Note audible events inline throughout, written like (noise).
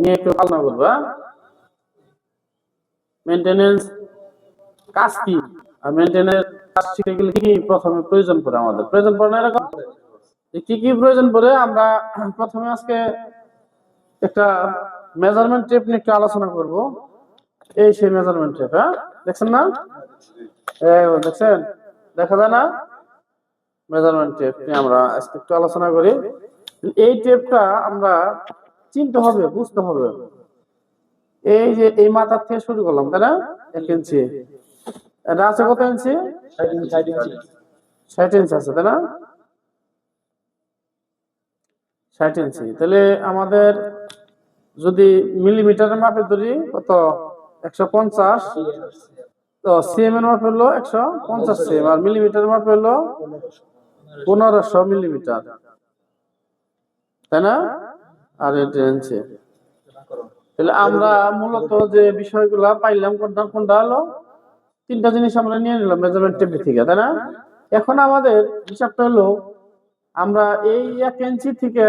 নিয়ে একটু আলোচনা করব হ্যাঁ? কাজ কি? আর কাজ গেলে কি প্রথমে প্রয়োজন পড়ে আমাদের? প্রয়োজন পড়ে না এরকম? কি কি প্রয়োজন পড়ে? আমরা প্রথমে আজকে একটা মেজারমেন্ট টেপ নিয়ে একটু আলোচনা করব। এই সেই মেজারমেন্ট টেপ হ্যাঁ? দেখছেন না? দেখছেন? দেখা যায় না? মেজারমেন্ট টেপ নিয়ে আমরা আজকে একটু আলোচনা করি। এই টেপটা আমরা চিনতে হবে বুঝতে হবে। এই যে এই মাথার থেকে শুরু করলাম তাই না? এক ইঞ্চি। এটা আছে কত ইঞ্চি? ষাট ইঞ্চি আছে তাই না? ষাট ইঞ্চি। তাহলে আমাদের যদি মিলিমিটারের মাপে ধরি কত? একশো পঞ্চাশ। তো সিএম এর মাপ হলো একশো পঞ্চাশ সিএম আর মিলিমিটারের মাপ হলো পনেরোশো মিলিমিটার। তাই না? আর এটা তাহলে আমরা মূলত যে বিষয়গুলা পাইলাম, কোনটা কোনটা হলো? তিনটা জিনিস আমরা নিয়ে নিলাম, মেজারমেন্ট টেবিল থেকে, তাই না? এখন আমাদের হিসাবটা হলো, আমরা এই এক ইঞ্চি থেকে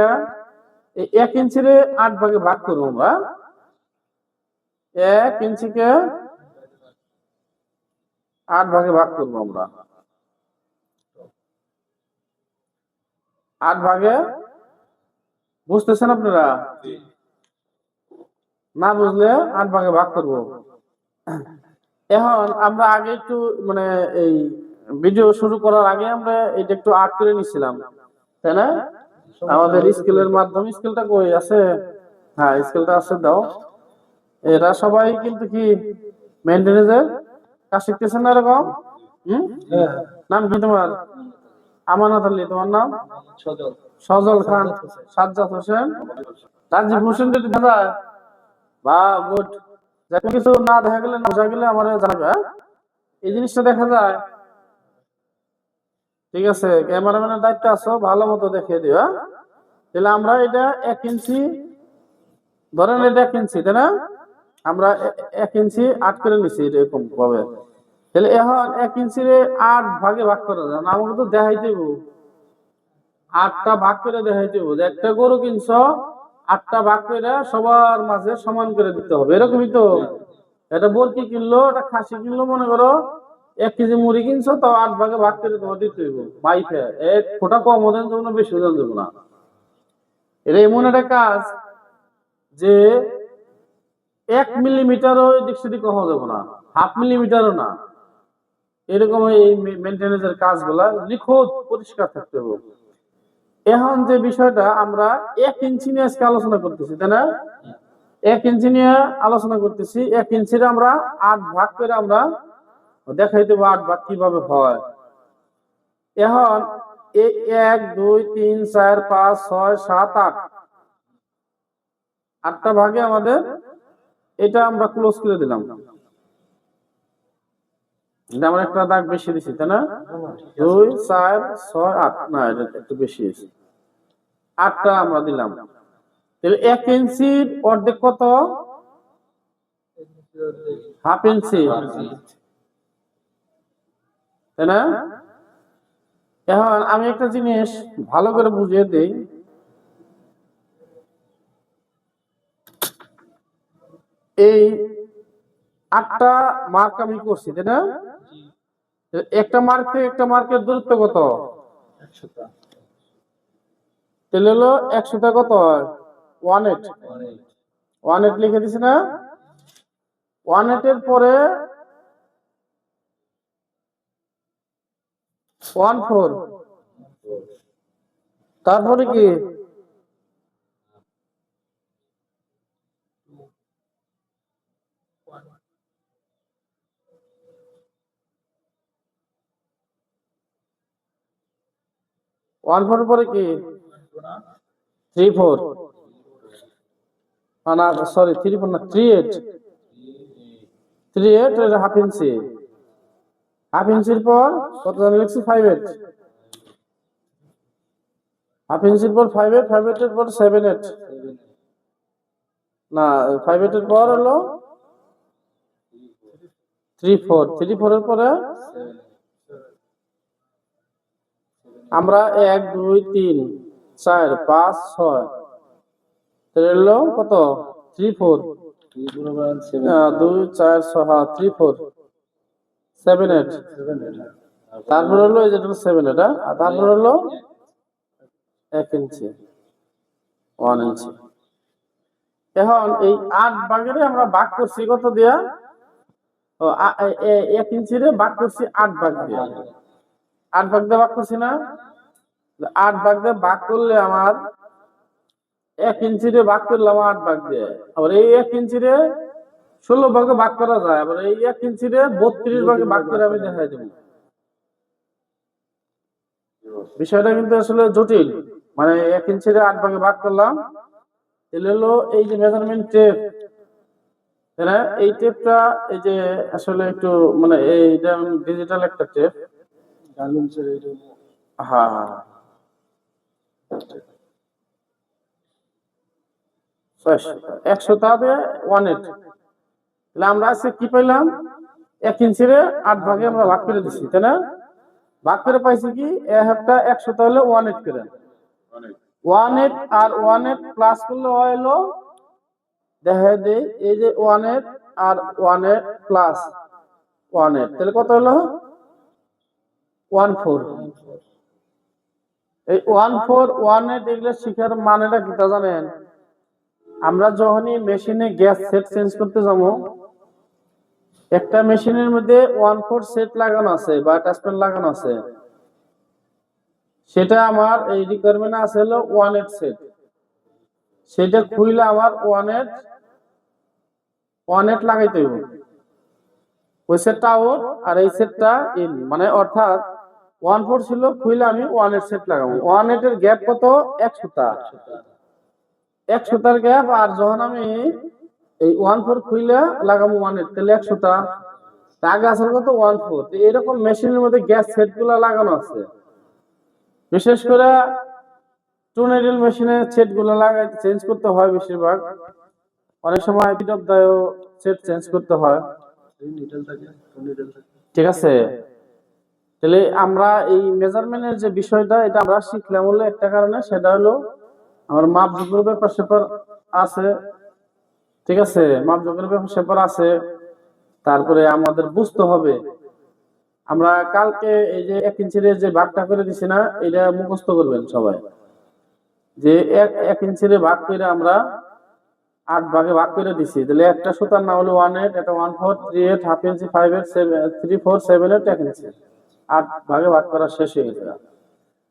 এক ইঞ্চিরে আট ভাগে ভাগ করব আমরা। এক ইঞ্চিকে আট ভাগে ভাগ করব আমরা। আট ভাগে বুঝতেছেন আপনারা? না বুঝলে আট ভাগে ভাগ করব। এখন আমরা আগে একটু মানে এই ভিডিও শুরু করার আগে আমরা এটা একটু আর্ট করে নিছিলাম। তাই না? আমাদের স্কেলের মাধ্যমে স্কেলটা কই আছে? হ্যাঁ স্কেলটা আছে দাও। এরা সবাই কিন্তু কি মেনটেনেন্সের কাজ শিখতেছেন না এরকম? হুম? নাম কি তোমার? আমানত আলী তোমার নাম? সজল। খান সাজ্জাদ হোসেন। রাজীব হোসেন যদি দেখা যায় বা গুড যাতে কিছু না দেখা গেলে না বোঝা গেলে আমার জানাবে হ্যাঁ? এই জিনিসটা দেখা যায়। ঠিক আছে ক্যামেরাম্যানের দায়িত্ব আছো ভালো মতো দেখিয়ে দিও হ্যাঁ? তাহলে আমরা এটা এক ইঞ্চি ধরেন এটা এক ইঞ্চি তাই না? আমরা এক ইঞ্চি আট করে নিছি এরকম ভাবে। তাহলে এখন এক ইঞ্চির আট ভাগে ভাগ করা যায় না আমাকে তো দেখাই দেব আটটা ভাগ করে দেখাই দেব যে একটা গরু কিনছ, আটটা ভাগ করে সবার মাঝে সমান করে দিতে হবে। এরকমই তো। এটা বলকি কিনলো এটা খাসি কিনলো, মনে করো, এক কেজি মুড়ি কিনছো, তাও আট ভাগে ভাগ করে তোমার দিতে হইব। মাইফে এক ফোটা কম ওজন যাব না, বেশি ওজন যাব না। এটা এমন একটা কাজ যে এক মিলিমিটারও এদিক সেদিক কমা যাবে না। হাফ মিলিমিটারও না। এরকম এই মেনটেন্যান্সের কাজগুলা নিখুঁত, পরিষ্কার থাকতে হবে। এখন যে বিষয়টা আমরা এক ইঞ্চি নিয়ে আজকে আলোচনা করতেছি, তাই না? এক ইঞ্চি নিয়ে আলোচনা করতেছি, এক ইঞ্চির আমরা আট ভাগ করে আমরা দেখাই দেবো আট ভাগ কীভাবে হয়। এখন এক, দুই, তিন, চার, পাঁচ, ছয়, সাত, আট। আটটা ভাগে আমাদের এটা আমরা ক্লোজ করে দিলাম। এটা আমরা একটা দাগ বেশি দিছি, তাই না? দুই, চার, ছয়, আট। না একটু বেশি আছে আটটা আমরা দিলাম। তাহলে এক ইঞ্চির অর্ধেক কত? Half inch. তাই না? এখন আমি একটা জিনিস ভালো করে বুঝিয়ে দিই। এই আটটা মার্ক আমি করছি তাই না? একটা মার্ক থেকে একটা মার্কের দূরত্ব কত? তাহলে হলো একশোটা কত ওয়ান এইট ওয়ান এইট লিখে দিছি না? ওয়ান এইটের পরে ওয়ান ফোর তারপরে কি? ওয়ান ফোর পরে কি? থ্রি ফোর না সরি থ্রি ফোর না three eight three eight half inch half ইঞ্চির পর কত জানি লিখছি ফাইভ এইট হাফ ইঞ্চির পর ফাইভ এইট ফাইভ এইটের পর সেভেন এইট না ফাইভ এইটের পর হলো থ্রি ফোর থ্রি ফোরের পরে আমরা এক, দুই, তিন, চার, পাঁচ, ছয়। তাহলে হলো কত? থ্রি ফোর দুই, চার, ছয় থ্রি ফোর সেভেন এইট তারপর হলো এই যেটা সেভেন এটা আর তারপর হলো এক ইঞ্চি। ওয়ান ইঞ্চি। এখন এই আট ভাগের আমরা ভাগ করছি কত দিয়া? এক ইঞ্চিরে ভাগ করছি আট ভাগ দিয়ে। আট ভাগ দিয়ে ভাগ করছি না? আট ভাগ দিয়ে ভাগ করলে আমার এক ইঞ্চিরে ভাগ করলাম আট ভাগ দিয়ে। আবার এই এক ইঞ্চিরে ষোলো ভাগে ভাগ করা যায়, আবার এই এক ইঞ্চি ইঞ্চিরে বত্রিশ ভাগে ভাগ করে আমি দেখাই দেবো। বিষয়টা কিন্তু আসলে জটিল। মানে এক ইঞ্চিরে আট ভাগে ভাগ করলাম, তাহলে হলো এই যে মেজারমেন্ট টেপ হ্যাঁ এই টেপটা এই যে আসলে একটু মানে এইটা ডিজিটাল একটা টেপ হ্যাঁ হ্যাঁ একশো তাতে ওয়ান এইট তাহলে আমরা আজকে কি এক ইঞ্চিরে আট আমরা ভাগ করে দিচ্ছি না? ভাগ করে পাইছি কি? একটা একশো ওয়ান এইট করে। ওয়ান এইট আর ওয়ান এইট প্লাস করলে এই যে ওয়ান এইট আর ওয়ান প্লাস ওয়ান তাহলে কত হলো? One four. এই ওয়ান ফোর, ওয়ান এগুলো শিখার মানেটা কি তা জানেন? আমরা যখনই মেশিনে গ্যাস সেট চেঞ্জ করতে যাব, একটা মেশিনের মধ্যে ওয়ান ফোর সেট লাগানো আছে বা অ্যাটাচমেন্ট লাগানো আছে। সেটা আমার এই রিকোয়ারমেন্ট আছে হলো ওয়ান এইট সেট। সেটা খুইলে আমার ওয়ান এইট ওয়ান এইট লাগাইতে হইব। ওই সেটটা আউট আর এই সেটটা ইন। মানে অর্থাৎ ওয়ান ফোর ছিল, খুইলে আমি ওয়ান এইট সেট লাগাবো। ওয়ান এইট এর গ্যাপ কত? এক সুতা। এক সুতার গ্যাপ আর যখন আমি এই ওয়ান ফোর খুইলে লাগাবো ওয়ান এইট তাহলে এক সুতা। আগে আসল কত? ওয়ান ফোর এরকম মেশিনের মধ্যে গ্যাস সেটগুলা লাগানো আছে। বিশেষ করে টু নেডেল মেশিনে সেটগুলো লাগাই চেঞ্জ করতে হয় বেশিরভাগ। অনেক সময় পিট অফ দায়ও সেট চেঞ্জ করতে হয়। ঠিক আছে? তাহলে আমরা এই মেজারমেন্টের যে বিষয়টা, এটা আমরা শিখলাম হলো একটা কারণে, সেটা হলো আমার মাপ যোগের ব্যাপার স্যাপার আছে, ঠিক আছে? মাপ যোগের ব্যাপার স্যাপার আছে, তারপরে আমাদের বুঝতে হবে। আমরা কালকে এই যে এক ইঞ্চির যে ভাগটা করে দিছি না, এটা মুখস্থ করবেন সবাই। যে এক এক ইঞ্চির ভাগ করে আমরা আট ভাগে ভাগ করে দিছি। তাহলে একটা সুতার না হলো ওয়ান এইট এটা one four three eight half inch five eight seven three four seven eight এক ইঞ্চি আট ভাগে ভাগ করা শেষ হয়ে গেছে।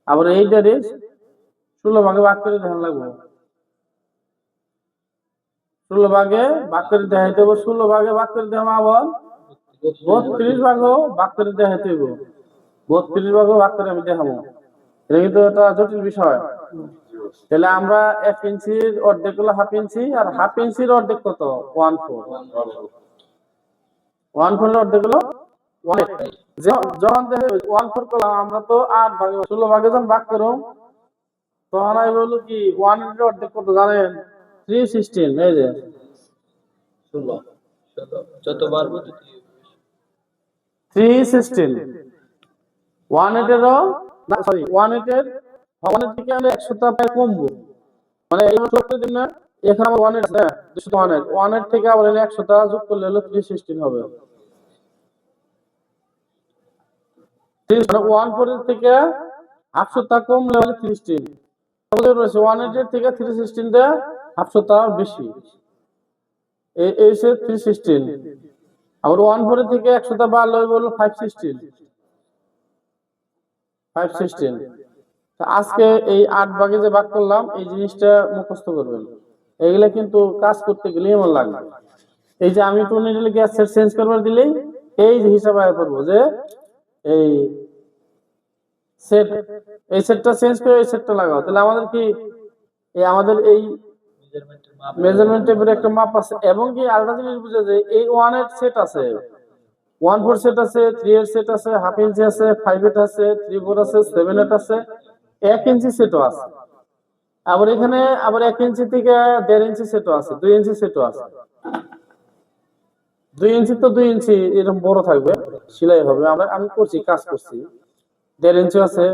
আবার এইটারে ষোলো ভাগে ভাগ করে ধ্যান লাগবে। ষোলো ভাগে ভাগ করে দেখাইতে হবে ষোলো ভাগে ভাগ করে দেওয়া আবার বত্রিশ ভাগও ভাগ করে দেখাইতে হবে বত্রিশ ভাগও ভাগ করে আমি দেখাবো। এটা কিন্তু একটা জটিল বিষয়। তাহলে আমরা এক ইঞ্চির অর্ধেক হলো হাফ ইঞ্চি আর হাফ ইঞ্চির অর্ধেক কত? One four. ওয়ান ফোর অর্ধেক হলো eight। যখন- ওয়ান ফোর করলাম আমরা তো আট ভাগে ষোলো ভাগে যখন ভাগ তখন আমি বলল কি ওয়ানের অর্ধেক কত জানেন? থ্রি সিক্সটিন এই যে। থ্রি সিক্সটিন ওয়ান এইটেরও সরি ওয়ান ওয়ানের থেকে আমরা প্রায় কমবো। মানে এই দিন না এখানে আমার ওয়ান এইট আছে দুশো ওয়ান এইট ওয়ান এইট থেকে আবার এনে একশো টাকা যোগ করলে হলো থ্রি সিক্সটিন হবে। আজকে এই আট ভাগে যে ভাগ করলাম, এই জিনিসটা মুখস্থ করবেন। এগুলা কিন্তু কাজ করতে গেলে এমন লাগবে এই যে আমি টু নিডল গ্যাস চেঞ্জ করবার দিলেই এই হিসাবে আয় করব যে এই সেট এই সেটটা চেঞ্জ করে এই সেটটা লাগাও। তাহলে আমাদের কি এই আমাদের এই মেজারমেন্ট একটা মাপ আছে, এবং কি আরেকটা জিনিস বুঝে যে এই ওয়ানের সেট আছে। ওয়ান ফোর সেট আছে থ্রি এর সেট আছে হাফ ইঞ্চি আছে ফাইভ এইট আছে থ্রি ফোর আছে সেভেন এইট আছে, এক ইঞ্চি সেটও আছে। আবার এখানে আবার এক ইঞ্চি থেকে দেড় ইঞ্চি সেটও আছে, দুই ইঞ্চি সেটও আছে। দুই ইঞ্চি তো দুই ইঞ্চি এরকম বড় থাকবে সেলাই হবে। আমরা আমি করছি কাজ করছি। দেড় ইঞ্চি আছে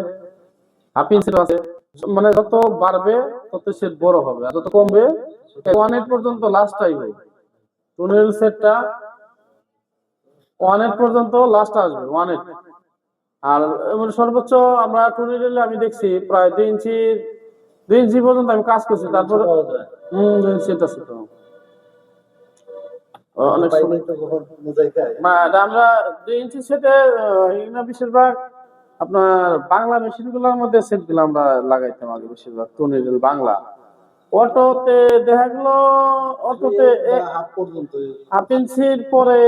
হাফ আছে। মানে যত বাড়বে তত সেট বড় হবে। আর যত কমবে ওয়ান এইট পর্যন্ত লাস্ট আসবে টুনেল সেটটা ওয়ান এইট পর্যন্ত লাস্ট আসবে ওয়ান এইট আর সর্বোচ্চ আমরা টুনেল আমি দেখছি প্রায় দুই ইঞ্চি দুই ইঞ্চি পর্যন্ত আমি কাজ করছি। তারপর হম দুই ইঞ্চি অনেক সময়। আমরা দুই ইঞ্চি সেটে বেশিরভাগ আপনার বাংলা মেশিনগুলোর মধ্যে সেটগুলো আমরা লাগাইতাম আগে বেশিরভাগ টুনিডেল বাংলা। অটোতে দেখা গেল অটোতে হাফ ইঞ্চির পরে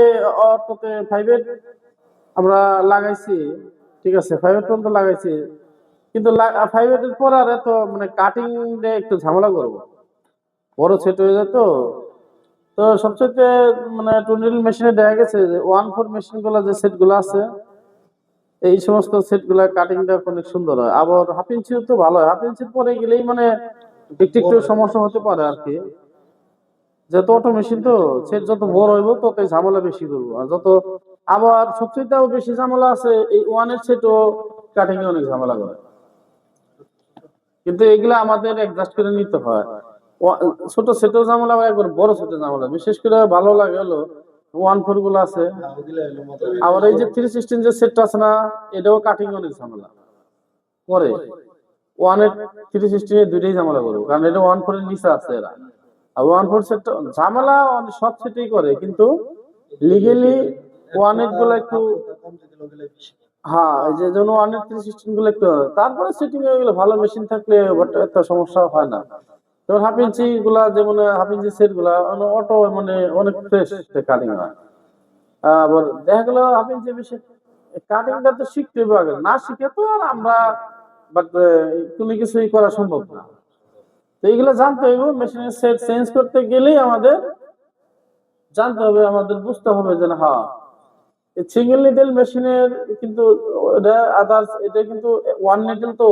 অটোতে ফাইভ এইট আমরা লাগাইছি ঠিক আছে ফাইভ এইট পর্যন্ত লাগাইছি। কিন্তু ফাইভ এইট এর পর আর এত মানে কাটিং একটু ঝামেলা করব। বড় সেট হয়ে যেত তো সবচেয়ে মানে টুনিল মেশিনে দেখা গেছে যে ওয়ান ফোর মেশিনগুলো যে সেটগুলো আছে, এই সমস্ত সেটগুলা কাটিংটা অনেক সুন্দর হয়। আবার হাফ ইঞ্চিও তো ভালো হয়। হাফ ইঞ্চির পরে গেলেই মানে একটু একটু সমস্যা হতে পারে আর কি যত অটো মেশিন তো সেট যত বড় হইব তত ঝামেলা বেশি করব। আর যত, আবার সবচেয়েও বেশি ঝামেলা আছে, এই ওয়ানের সেটও কাটিং এ অনেক ঝামেলা করে। কিন্তু এগুলা আমাদের অ্যাডজাস্ট করে নিতে হয়। ছোট ঝামেলা আবার একবার বড় সেটও ঝামেলা বিশেষ করে ভালো লাগে হলো ওয়ান ফোরগুলো আছে। আবার এই যে থ্রি সিক্সটিন যে সেটটা আছে না, এটাও কাটিং অনেক ঝামেলা। করে থ্রি সিক্সটিন দুইটাই ঝামেলা করব, কারণ এটা ওয়ান ফোর এর নিচে আছে এরা। আর ওয়ান ফোর ঝামেলা সব সেটেই করে, কিন্তু লিগেলি ওয়ান এইটগুলো একটু হ্যাঁ যে জন্য ওয়ান এইট থ্রি সিক্সটিনগুলো একটু তারপরে সেটিং হয়ে গেলে ভালো মেশিন থাকলে এত সমস্যা হয় না। যেমন হাফ ইঞ্চি গুলা, যেমন হাফ ইঞ্চি সেটগুলা অটো মানে অনেক ফ্রেশ কাটিং হয়। আবার দেখা গেল হাফ ইঞ্চি বেশি কাটিংটা তো শিখতে হবে না শিখে তো আর আমরা বাট কোনো কিছুই করা সম্ভব না। তো এইগুলো জানতে হইব মেশিনের সেট চেঞ্জ করতে গেলেই আমাদের জানতে হবে, আমাদের বুঝতে হবে যে হ্যাঁ সিঙ্গেল নিডেল মেশিনের কিন্তু এটা আদার্স এটা কিন্তু ওয়ান নিডেল তো।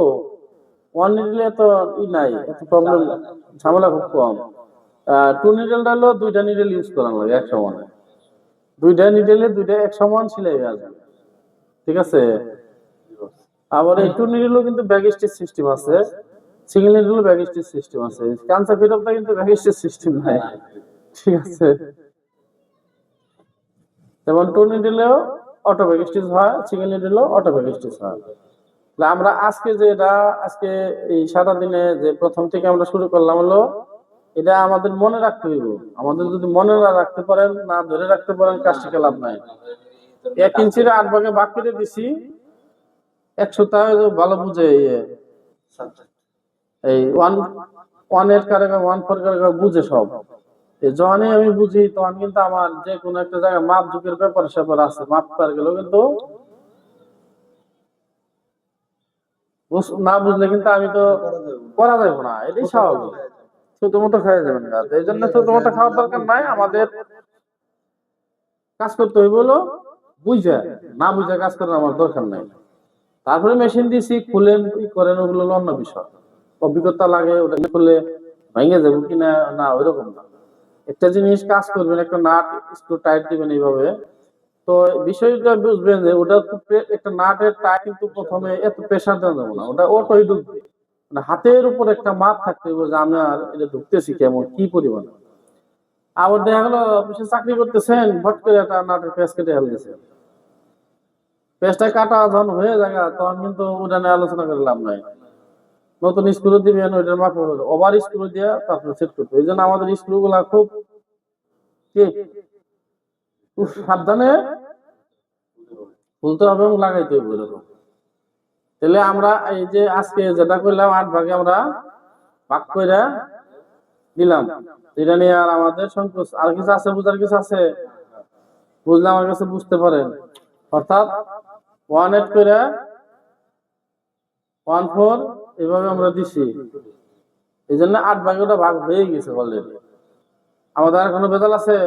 ওয়ান নিডেলে তো ই নাই এত প্রবলেম ঝামেলা খুব কম। টু নিডেলটা হলো দুইটা নিডেল ইউজ করানো লাগে, এক সমানে। দুইটা নিডেলে দুইটা এক সমান সিলাই আসবে। ঠিক আছে? আবার এই টু নিডেলও কিন্তু স্টিচ সিস্টেম আছে। সিঙ্গেল নিডেলও স্টিচ সিস্টেম আছে। ক্যান্সার ফিটপটা কিন্তু স্টিচ সিস্টেম নাই। ঠিক আছে? যেমন টু নিডেলেও অটো স্টিচ হয় সিঙ্গেল নিডেলেও অটো স্টিচ হয়। আমরা আজকে যে এটা, আজকে এই সারা দিনে যে প্রথম থেকে আমরা শুরু করলাম হলো, এটা আমাদের মনে রাখতে হইব। আমাদের যদি মনে না রাখতে পারেন, না ধরে রাখতে পারেন কাজটিকে লাভ নাই। এক ইঞ্চির আট ভাগে বাদ কেটে দিছি একশো তা ভালো বুঝে এই ওয়ান ওয়ান এইট কারেগা ওয়ান ফোর কারেগা বুঝে সব। যখনই আমি বুঝি, তখন কিন্তু আমার যে কোনো একটা জায়গায় মাপ ঝুঁকের ব্যাপার স্যাপার আছে, মাপ পার গেল কিন্তু বুঝ- না বুঝলে কিন্তু আমি তো করা যাবে না। এটাই স্বাভাবিক। ছোট মতো খাওয়া যাবে না। এই জন্য ছোট মতো খাওয়ার দরকার নাই আমাদের কাজ করতে হইব হলো বুঝে। না বুঝে কাজ করার আমার দরকার নাই। তারপরে মেশিন দিছি খুলেন ই করেন ওগুলো অন্য বিষয়। অভিজ্ঞতা লাগে ওটা খুলে ভেঙে যাব কিনা না ওইরকম না। একটা জিনিস কাজ করবেন একটা নাট স্ক্রু টাইট দিবেন এইভাবে। তো বিষয়টা বুঝবেন যে ওটা তো একটা নাটের টাইট কিন্তু প্রথমে এত প্রেশার দেওয়া যাবে না। ওটা অটোই ঢুকবে। মানে হাতের উপর একটা মাপ থাকতে হবে যে আমি আর এটা ঢুকতেছি কেমন, কি পরিমাণ। আবার দেখা গেলো, অফিসে চাকরি করতেছেন ভট করে একটা নাটের পেঁচ কেটে ফেলতেছেন পেঁচটা কাটা যখন হয়ে যায় তখন কিন্তু ওটা নিয়ে আলোচনা করে লাভ নাই। নতুন স্ক্রু দিবেন, ওইটার মাপ ওভার স্ক্রু দিয়ে তারপরে সেট করতে। এই জন্য আমাদের স্ক্রু গুলা খুব খুব সাবধানে। খুলতে হবে এবং লাগাইতে হবে তাহলে আমরা এই যে আজকে যেটা করলাম, আট ভাগে আমরা ভাগ করে দিলাম। এটা নিয়ে আর আমাদের সংকোচ, আর কিছু আছে বুঝার কিছু আছে? বুঝলে আমার কাছে বুঝতে পারেন। অর্থাৎ ওয়ান এইট করে ওয়ান ফোর এভাবে আমরা দিছি। এই জন্য আট ভাগে ওটা ভাগ হয়ে গেছে অলরেডি আমাদের আর কোনো বেজাল আছে?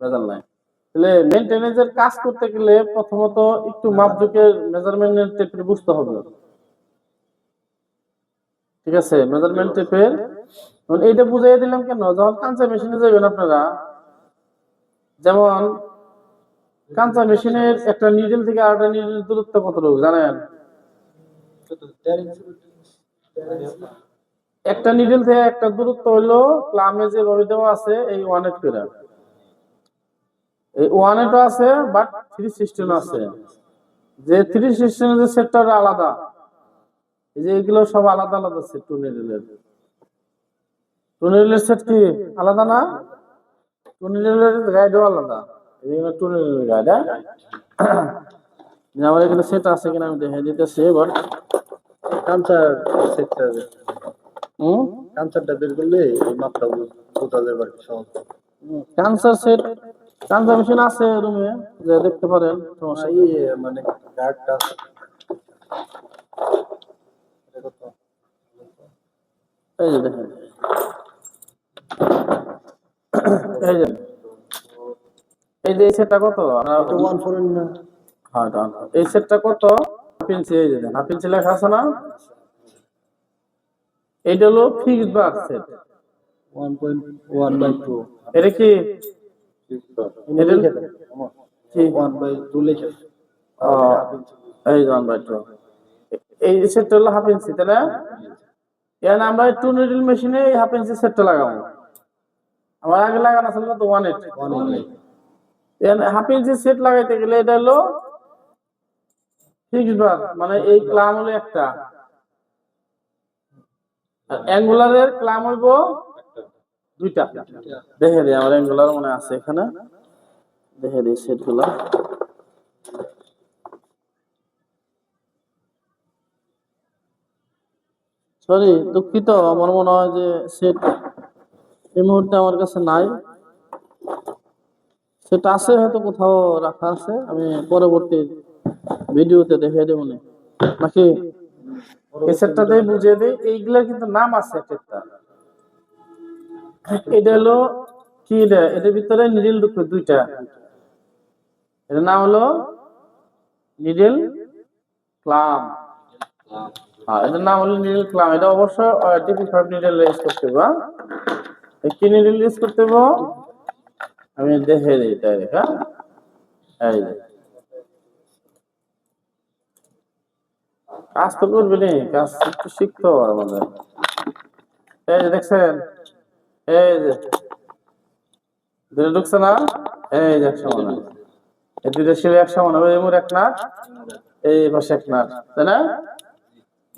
বেজাল নাই। তাহলে মেনটেনেন্সের কাজ করতে গেলে প্রথমত একটু মাপজোকের মেজারমেন্টের টেপের বুঝতে হবে। ঠিক আছে? মেজারমেন্ট টেপের এইটা বুঝাই দিলাম কেন? যখন কাঁচা মেশিনে যাবেন আপনারা, যেমন কাঁচা মেশিনের একটা নিডেল থেকে আরেকটা নিডেল দূরত্ব কত রোগ জানেন? একটা নিডল থেকে একটা দূরত্ব হইল ক্লামে যেভাবে দেওয়া আছে, এই ওয়ান এইট করে। এই ওয়ান এইটও আছে বাট থ্রি সিক্সটিন আছে। যে থ্রি সিক্সটিনের যে সেটটা আলাদা। এই যে এগুলো সব আলাদা আলাদা সেট টু নিডলের টু নিডলের সেট কি আলাদা না? টু নিডলের গাইডও আলাদা। এই জন্য টু গাইড হ্যাঁ? আমার এখানে সেট আছে কিনা আমি দেখে দিতেছি এবার কাঞ্চার সেটটা হুম? কাঞ্চারটা বের করলে এই মাপটা বোঝা যাবে আর কি সহজ। ক্যান্সার সেট ক্যান্সার মেশিন আছে রুমে যে দেখতে পারেন সমস্যা মানে গার্ডটা এই যে দেখেন। এই যে এই যে সেটটা কত? এটা হ্যাঁ এই সেটটা কত? ইঞ্চি এই যে লেখা আছে না? এইটা হলো fixed bar set one point one by two এটা কি এই সেটটা হলো হাফ ইঞ্চি তাই এখানে আমরা টু নিডল মেশিনে এই হাফ ইঞ্চি সেটটা লাগাবো। আমার আগে লাগানো ছিল তো ওয়ান এইট। One eight. এখানে হাফ ইঞ্চি সেট লাগাইতে গেলে এটা হলো ফিক্সড বার মানে এই ক্লাম হলো একটা। অ্যাঙ্গুলারের ক্লাম হইব দুইটা। দেখে দিই, আমার অ্যাঙ্গুলার মনে আছে এখানে। দেখে দিই সেটগুলা। সরি দুঃখিত, আমার মনে হয় যে সেট এই মুহূর্তে আমার কাছে নাই। সেটা আছে হয়তো কোথাও রাখা আছে, আমি পরবর্তী ভিডিওতে দেখে দেবো। নাকি? এই সেটটাতেই বুঝিয়ে দিই, এইগুলার কিন্তু নাম আছে এক একটা এটা হলো কি এটা? এটার ভিতরে নিডেল ঢুকবে দুইটা। এটার নাম হলো নিডেল ক্লাম হ্যাঁ এটার নাম হলো নিডেল ক্লাম এটা অবশ্য টিপি ফাইভ নিডেল ইউজ করতে হবে হ্যাঁ? কি নিডেল ইউজ করতে আমি দেখে দিই ডাইরেক্ট হ্যাঁ? এই কাজ তো করবি নি, কাজ একটু শিখতে হবে আমাদের। এই দেখছেন? এই যে, দুটো ঢুকছে না? এই যে এক সমান এই দুটো শিলে এক সমান হবে এক এই পাশে এক তাই না?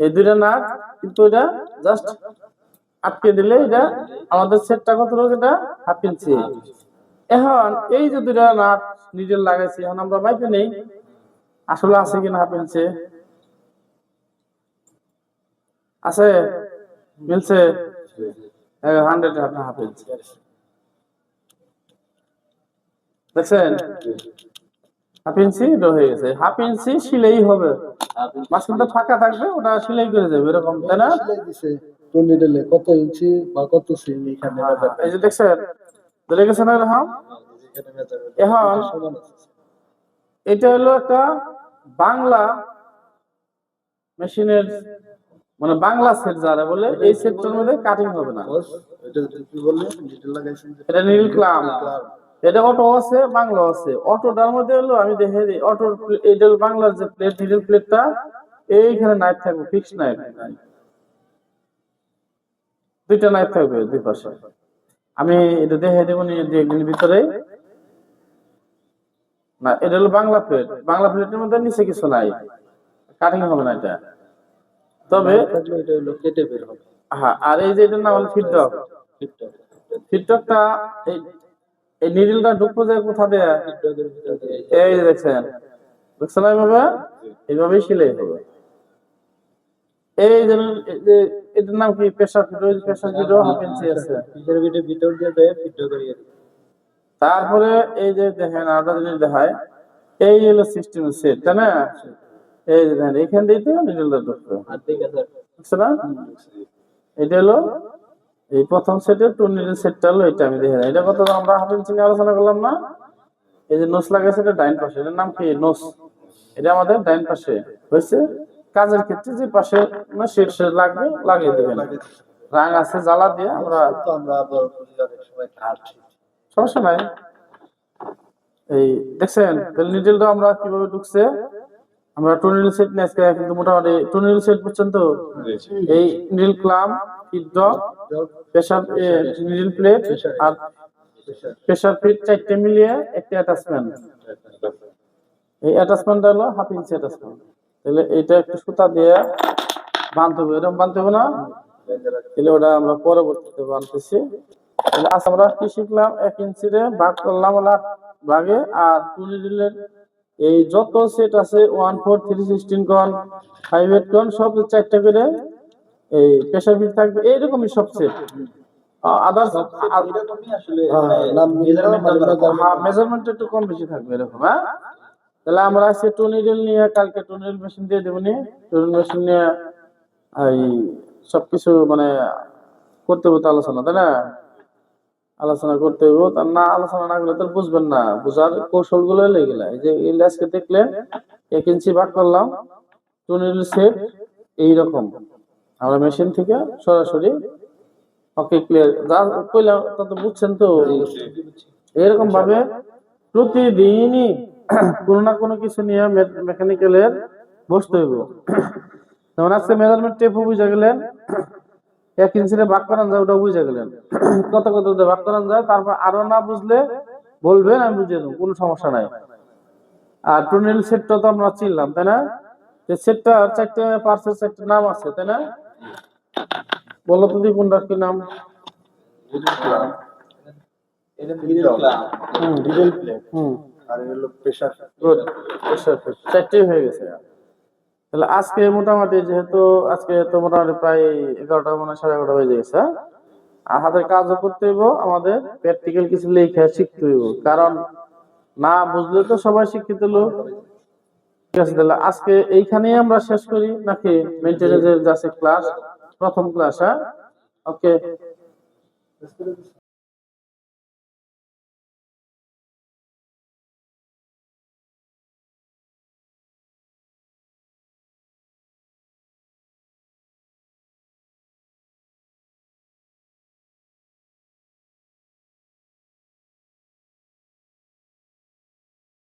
এই কিন্তু এটা জাস্ট আটকে দিলে এটা আমাদের সেটটা কত লোক এটা? Half inch. এখন এই যে দুইটা নাট নিজের লাগাইছি, এখন আমরা মাইপে নেই। আসলে আছে কিনা হাফ ইঞ্চি? আছে? মিলছে? হান্ড্রেড হাফ ইঞ্চি দেখছেন? হাফ ইঞ্চি এটা হয়ে গেছে। হাফ ইঞ্চি সিলেই হবে। মাঝখানটা ফাঁকা থাকবে ওটা সিলাই করে যাবে এরকম তাই না? কত ইঞ্চি বা কত সেমি এখানে এই যে দেখছেন ধরে গেছে না এরকম? এখন এটা হলো একটা বাংলা মেশিনের মানে বাংলা সেট যারা বলে এই সেটটার মধ্যে কাটিং হবে না। এটা কি বললে নিডল লাগাইছেন এটা নীল ক্লাম এটা অটো আছে বাংলা আছে। অটোটার মধ্যে হলো আমি দেখে দিই অটোর এটা বাংলার যে প্লেট নিডল প্লেটটা এইখানে নাইট থাকবে ফিক্স নাইট দুইটা নাইট থাকবে দুই পাশে। আমি এটা দেখে দেবো নি দু একদিনের ভিতরে। না এটা হলো বাংলা প্লেট বাংলা প্লেটের মধ্যে নিচে কিছু নাই। কাটিং হবে না এটা। তবে এটা হলো কেটে বের হবে। হ্যাঁ আর এই যে এটার নাম হলো এই এই নিডলটা ঢুকবো যায় কোথা দেয়া? এই দেখছেন। এইভাবে? এইভাবেই সিলাই হবে। এই যে এটার নাম কি? প্রেসার ফিট ওই প্রেসার ফিটও হাফ ইঞ্চি আছে। ভিতরে ভিতর দিয়ে ইয়ে তারপরে এই যে দেখেন আরেকটা জিনিস দেখায়। এই হলো সিস্টেম সেট তাই না? এই যে দেখেন এখান দিয়ে তো ঢুকবে। বুঝছ না? এটা হলো এই প্রথম সেটের টু নিডল সেটটা হলো এটা আমি দেখে এটা কত আমরা হাফ ইঞ্চি নিয়ে আলোচনা করলাম না? এই যে নোস লাগাইছে এটা ডাইন পাশে এটার নাম কি? নোস। এটা আমাদের ডাইন পাশে। হয়েছে? কাজের ক্ষেত্রে যে পাশে না শেড লাগবে লাগিয়ে দেবেন। রাং আছে জ্বালা দিয়ে আমরা তো আমরা আবার পরিবারের সময় খাচ্ছি সমস্যা নাই। এই দেখছেন? নিডলটা আমরা কীভাবে ঢুকছে? আমরা টুনিল সেট নিয়ে আজকে কিন্তু মোটামুটি টুনিল সেট পর্যন্ত এই নীল ক্লাম ড্রপ প্রেসার নিডল প্লেট আর প্রেসার ফিট চারটে মিলিয়ে একটা অ্যাটাচমেন্ট এই অ্যাটাচমেন্টটা হলো হাফ ইঞ্চি অ্যাটাচমেন্ট তাহলে এইটা একটু সুতা দিয়ে বাঁধতে হবে। এরকম বাঁধতে হবে না? তাহলে ওটা আমরা পরবর্তীতে বাঁধতেছি। তাহলে আজ আমরা কি শিখলাম? এক ইঞ্চিরে ভাগ করলাম ভাগে আর টু নিডলের এই যত সেট আছে ওয়ান ফোর থ্রি সিক্সটিন কন ফাইভ এইট কন সব চারটা করে এই প্রেসার ফিট থাকবে এইরকমই সব সেট আদার্স মেজারমেন্ট একটু কম বেশি থাকবে এরকম হ্যাঁ? তাহলে আমরা আজকে টু নিডল নিয়ে কালকে টু নিডল মেশিন দিয়ে দেবো নি। টু নিডল মেশিন নিয়ে এই সবকিছু মানে করতে হবে আলোচনা তাই না? আলোচনা করতে হবে তার না আলোচনা না করলে তো বুঝবেন না। বুঝার কৌশলগুলো লেগে গেলা এই যে এই আজকে দেখলেন এক ইঞ্চি ভাগ করলাম টু নিডল সেট এইরকম। আমরা মেশিন থেকে সরাসরি ওকে ক্লিয়ার যা কইলাম তা তো বুঝছেন তো? এরকম ভাবে প্রতিদিনই কোনো না কোনো কিছু নিয়ে মেকানিক্যালের বসতে হইব। যেমন আজকে মেজারমেন্ট টেপও বুঝে গেলেন। এক ইঞ্চিতে ভাগ করান যায় ওটা বুঝে গেলেন। (clears throat) কত কত ভাগ করান যায় তারপর আরও না বুঝলে বলবেন আমি বুঝিয়ে দেবো কোনো সমস্যা নাই। আর টুনেল সেটটা তো আমরা চিনলাম তাই না? সেটটা চারটে পার্সের চারটে নাম আছে তাই না? বলো তো দি কোনটার কি নাম? হুম হুম আর হলো প্রেসার চারটেই হয়ে গেছে। তাহলে আজকে মোটামুটি যেহেতু আজকে তো মোটামুটি প্রায় এগারোটা মানে সাড়ে এগারোটা হয়ে গেছে হ্যাঁ? আর হাতের কাজও করতে হইব, আমাদের প্র্যাকটিক্যাল কিছু লেখা শিখতে হইব, কারণ না বুঝলে তো সবাই শিক্ষিত লোক। ঠিক আছে, তাহলে আজকে এইখানেই আমরা শেষ করি, নাকি মেনটেনেন্সের যাচ্ছে ক্লাস প্রথম ক্লাস হ্যাঁ? ওকে